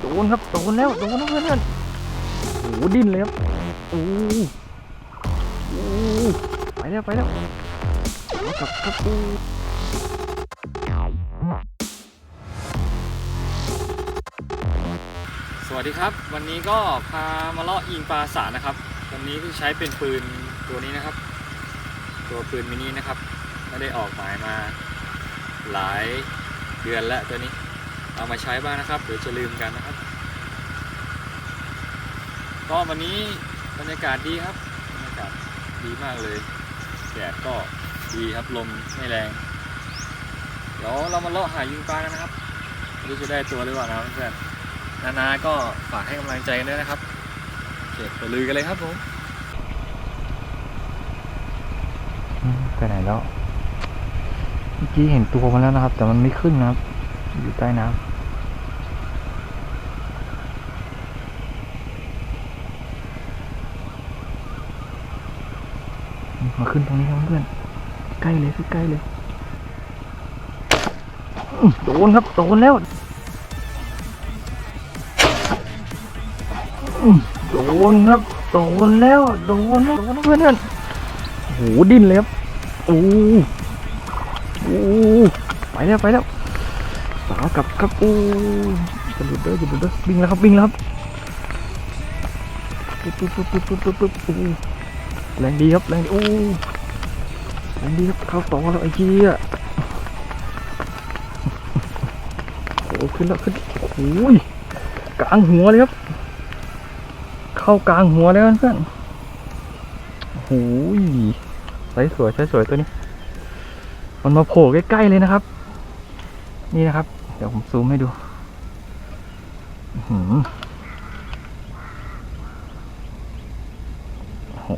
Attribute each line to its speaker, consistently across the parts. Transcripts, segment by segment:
Speaker 1: โดนครับโดนแล้วโดนแล้วเพื่อนๆโอ้โหดิ้นเลยครับโอ้โอ้ไปแล้วไปแล้วกลับครับ
Speaker 2: สวัสดีครับ วันนี้ก็พามาเลาะยิงปลาสานะครับ วันนี้ที่ใช้เป็นปืนตัวนี้นะครับ ตัวปืนมินินะครับไม่ได้ออกหมายมาหลายเดือนแล้วตัวนี้ เอามาใช้บ้างนะครับเดี๋ยวจะลืมกันนะครับก็วันนี้บรรยากาศดีครับบรรยากาศดีมากเลยแดดก็ดีครับลมไม่แรงเดี๋ยวเรามาเลาะหายิงปลากันนะครับไม่รู้จะได้ตัวหรือเปล่านะครับเพื่อนนานาก็ฝากให้กำลังใจกันด้วยนะครับโอเคไปลุยกันเลยครับผม
Speaker 1: อืมไปไหนแล้วเมื่อกี้เห็นตัวมันแล้วนะครับ แต่มันไม่ขึ้นนะครับ อยู่ใต้น้ำ มาขึ้นตรงนี้ครับเพื่อนใกล้เลยใกล้เลยโดนครับโดนแล้วโดนครับโดนแล้วโดนโดนเพื่อนเพื่อนโอ้โหดิ้นเลยครับโอ้โอ้ไปแล้วไปแล้วสาวกับครับโอ้จะหลุดเด้อจะหลุดเด้อวิ่งแล้วครับวิ่งแล้วครับปุ๊บปุ๊บปุ๊บปุ๊บปุ๊บปุ๊บปุ๊บโอ้ แรงดีครับแรงดีโอ้แรงดีครับเข้าต่อแล้วไอ้เจี๊ยโอ้ขึ้นแล้วขึ้นโอ้ยกลางหัวเลยครับ เข้ากลางหัวเลยเพื่อนโอ้โหใสสวยใสสวยตัวนี้ มันมาโผล่ใกล้ๆเลยนะครับ นี่นะครับ เดี๋ยวผมซูมให้ดูหือโอ้โห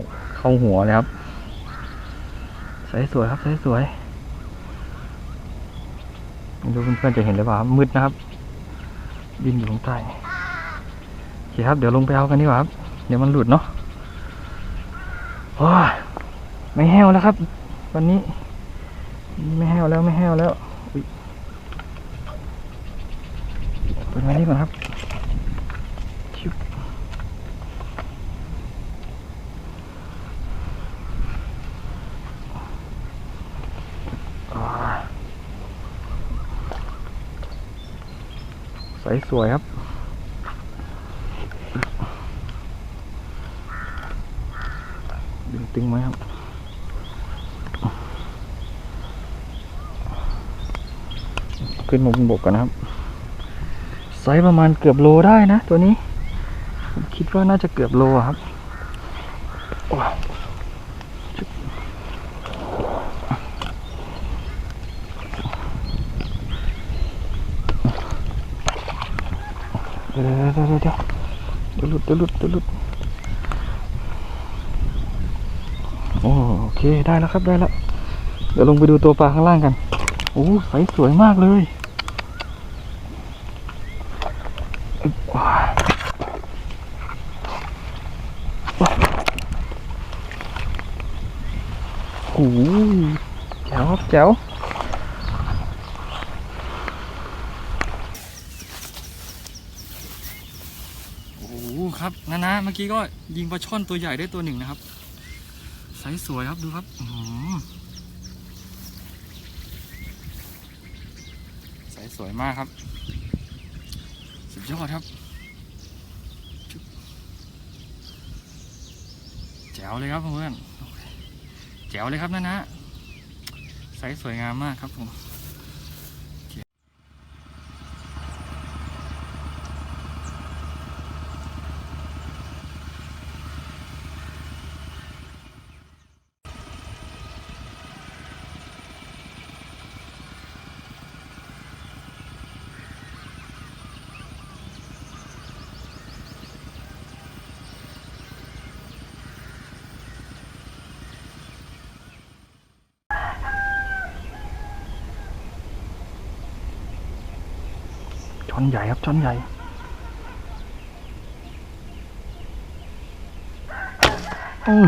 Speaker 1: เข้าหัวเลยครับใสสวยครับใสสวยไม่รู้เพื่อนๆจะเห็นหรือเปล่ามืดนะครับ ดินอยู่ข้างใต้โอเคครับเดี๋ยวลงไปเอากันดีกว่าครับ เดี๋ยวมันหลุดเนาะโอ้ยไม่แห้วแล้วครับ วันนี้ ไม่แห้วแล้วไม่แห้วแล้วอุ๊ยเปิดไว้นี่ก่อนครับชิบอ่าใสสวยครับดึงตึงไหมครับขึ้นมาบนบกกันนะครับ ไซส์ประมาณเกือบโลได้นะตัวนี้ ผมคิดว่าน่าจะเกือบโลครับโอ้ยจุ๊บเดี๋ยวเดี๋ยวเดี๋ยวเดี๋ยว เดี๋ยวหลุดเดี๋ยวหลุดเดี๋ยวหลุดโอ้โอเคได้แล้วครับได้แล้วเดี๋ยวลงไปดูตัวปลาข้างล่างกันโอ้ใสสวยมากเลยอึ๊บว้าวว้าวโอ้โหแจ๋วครับแจ๋วโอ้โห ครับนะนะเมื่อกี้ก็ยิงปลาช่อนตัวใหญ่ได้ตัวหนึ่งนะครับไซส์สวยครับดูครับอื้อหือใสสวยมากครับ สุดยอดครับแจ๋วเลยครับเพื่อนแจ๋วเลยครับนั่นนะใสสวยงามมากครับผม อนใหญ่ครับช้อนใหญ่อืม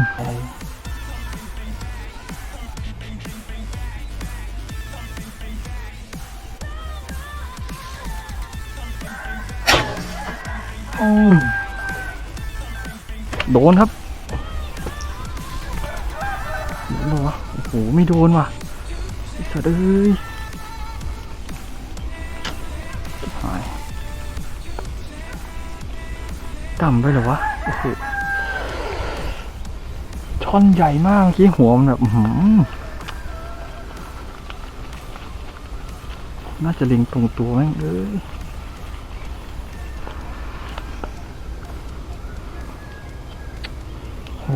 Speaker 1: โดนครับโดนปะวะโอ้โห ไม่โดนว่ะสัตว์เอ้ย ต่ำไปเหรอวะ โอ้โห ช่อนใหญ่มากเมื่อกี้หัวมันแบบน่าจะเล็งตรงตัวแม่งเอ้ยโห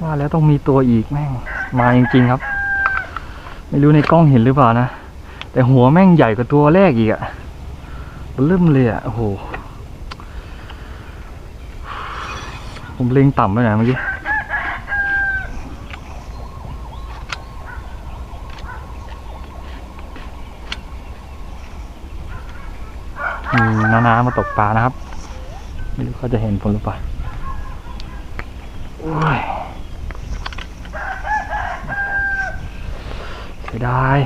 Speaker 1: ว่าแล้วต้องมีตัวอีกแม่ง มาจริงๆครับ ไม่รู้ในกล้องเห็นหรือเปล่านะ แต่หัวแม่งใหญ่กว่าตัวแรกอีกอะ เริ่มเลยอะโอ้โห ผมเล็งต่ำไปหน่อยเมื่อกี้มีนานามาตกปลานะครับ ไม่รู้เขาจะเห็นผมหรือเปล่าเสียดาย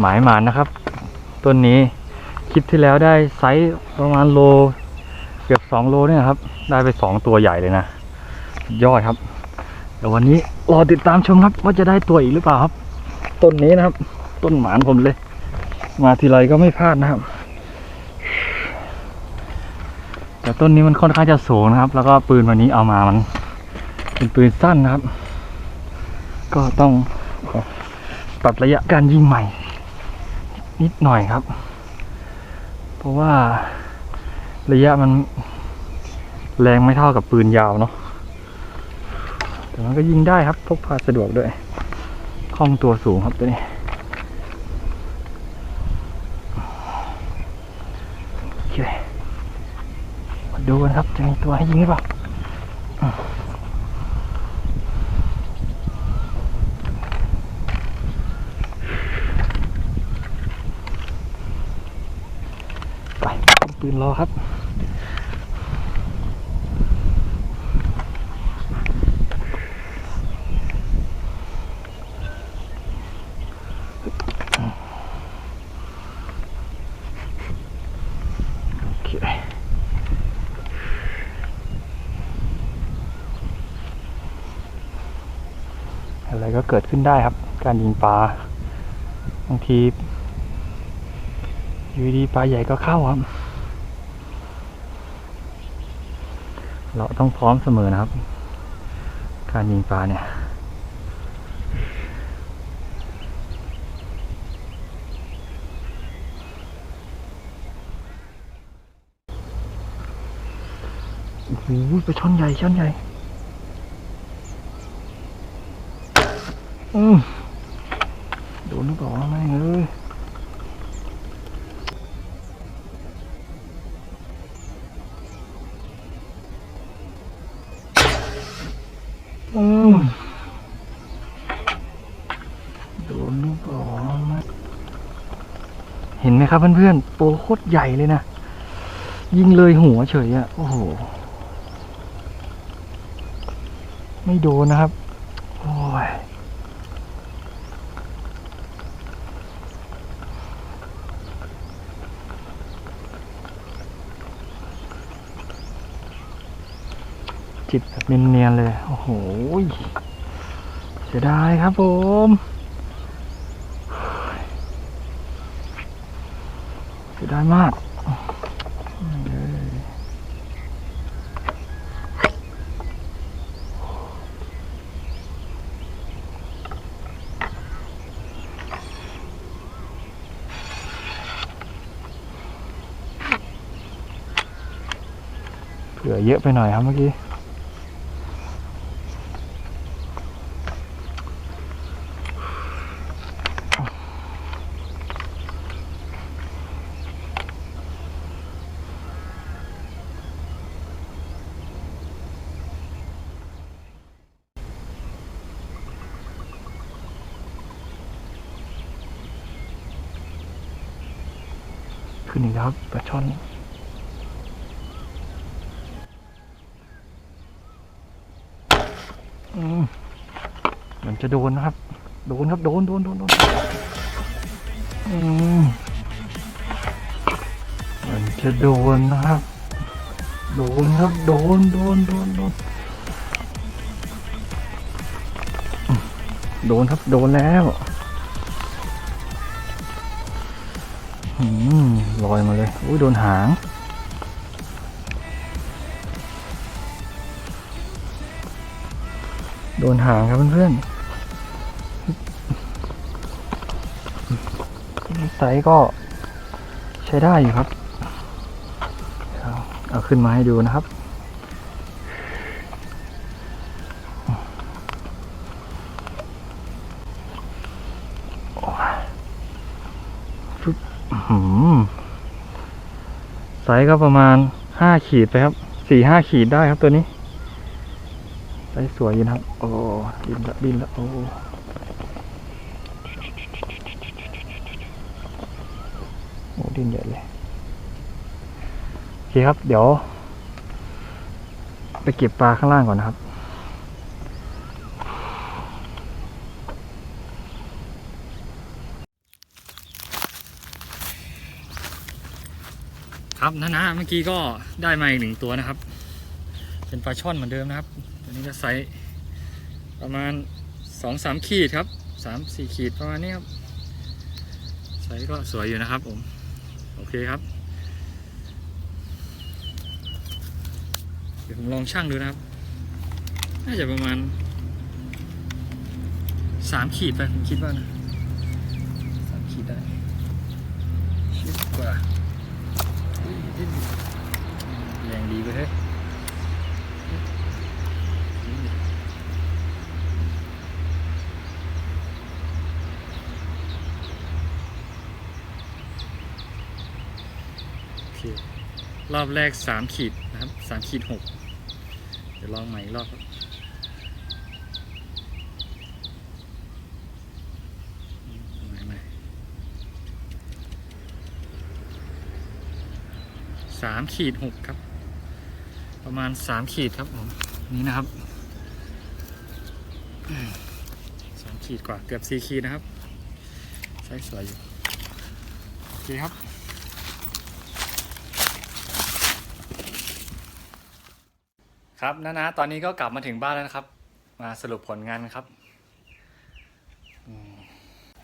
Speaker 1: หมายหมานนะครับ ต้นนี้คลิปที่แล้วได้ไซส์ประมาณโล เกือบสองโลเนี่ยครับ ได้ไปสองตัวใหญ่เลยนะ ยอดครับเดี๋ยววันนี้รอติดตามชมครับว่าจะได้ตัวอีกหรือเปล่าครับ ต้นนี้นะครับ ต้นหมานผมเลย มาทีไรก็ไม่พลาดนะครับ แต่ต้นนี้มันค่อนข้างจะสูงนะครับ แล้วก็ปืนวันนี้เอามามัน เป็นปืนสั้นนะครับ ก็ต้องปรับระยะการยิงใหม่ นิดหน่อยครับ เพราะว่าระยะมันแรงไม่เท่ากับปืนยาวเนาะแต่มันก็ยิงได้ครับพกพาสะดวกด้วยคล่องตัวสูงครับตัวนี้โอเคมาดูกันครับจะมีตัวให้ยิงหรือเปล่าอืมไปเอาปืน รอครับอะไรก็เกิดขึ้นได้ครับ การยิงปลาบางทีอยู่ดีปลาใหญ่ก็เข้าครับ เราต้องพร้อมเสมอนะครับ การยิงปลาเนี่ยโอ้โหปลาช่อนใหญ่ช่อนใหญ่ อืมโดนหรือเปล่าวะแม่งเออมโดนหรือเปล่าวะแม่งเห็นไหมครับเพื่อนๆ ตัวโคตรใหญ่เลยนะ ยิงเลยหัวเฉยอะโอ้โห ไม่โดนนะครับ โอ้ย จิบแบบเนียนๆเลย โอ้โหเสียดายครับผม เสีย ดายมากเอ้ยเผื่อเยอะไปหน่อยครับเมื่อกี้ ขึ้นอีกแล้วครับปลาช่อนอืมมันจะโดนนะครับ โดนครับ โดน โดน โดนโดนอืมมันจะโดนนะครับ โดนครับ โดน โดน โดน โดน โดนครับ โดนแล้ว ลอยมาเลยอุ้ยโดนหางโดนหางครับเพื่อนๆไซก็ใช้ได้อยู่ครับ เอาขึ้นมาให้ดูนะครับ โอ้ยฟึบอื้อหือ ไซส์ก็ประมาณห้าขีดไปครับสี่ห้าขีดได้ครับตัวนี้ไซส์สวยอยู่นะครับ โอ้ดินละดินละโอ้โอ้ดินใหญ่เลยโอเคครับ เดี๋ยว ไปเก็บปลาข้างล่างก่อนนะครับ ครับนะนะเมื่อกี้ก็ได้มาอีกหนึ่งตัวนะครับ เป็นปลาช่อนเหมือนเดิมนะครับ ตัวนี้ก็ไซส์ประมาณสองสามขีดครับสามสี่ขีดประมาณนี้ครับไซส์ก็สวยอยู่นะครับผม โอเคครับ เดี๋ยวผมลองชั่งดูนะครับ น่าจะประมาณสามขีดไปผมคิดว่านะสามขีดได้ชิบกว่า แรงดีไปเฮ้ยรอบแรกสามขีดนะครับสามขีดหกเดี๋ยวลองใหม่อีกรอบครับอืมใหม่ใหม่ สามขีดหกครับ ประมาณสามขีดครับผมนี่นะครับสามขีดกว่าเกือบสี่ขีดนะครับใช้สวยอยู่โอเคครับครับนะนะตอนนี้ก็กลับมาถึงบ้านแล้วนะครับ มาสรุปผลงานครับ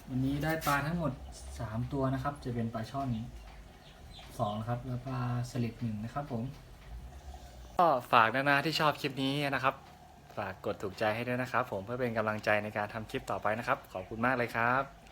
Speaker 1: วันนี้ได้ปลาทั้งหมด 3 ตัวนะครับ จะเป็นปลาช่อนนี้ 2นะครับแล้วปลาสลิดหนึ่งนะครับผม ก็ฝากนะนะที่ชอบคลิปนี้นะครับ ฝากกดถูกใจให้ด้วยนะครับ ผมเพื่อเป็นกำลังใจในการทำคลิปต่อไปนะครับ ขอบคุณมากเลยครับ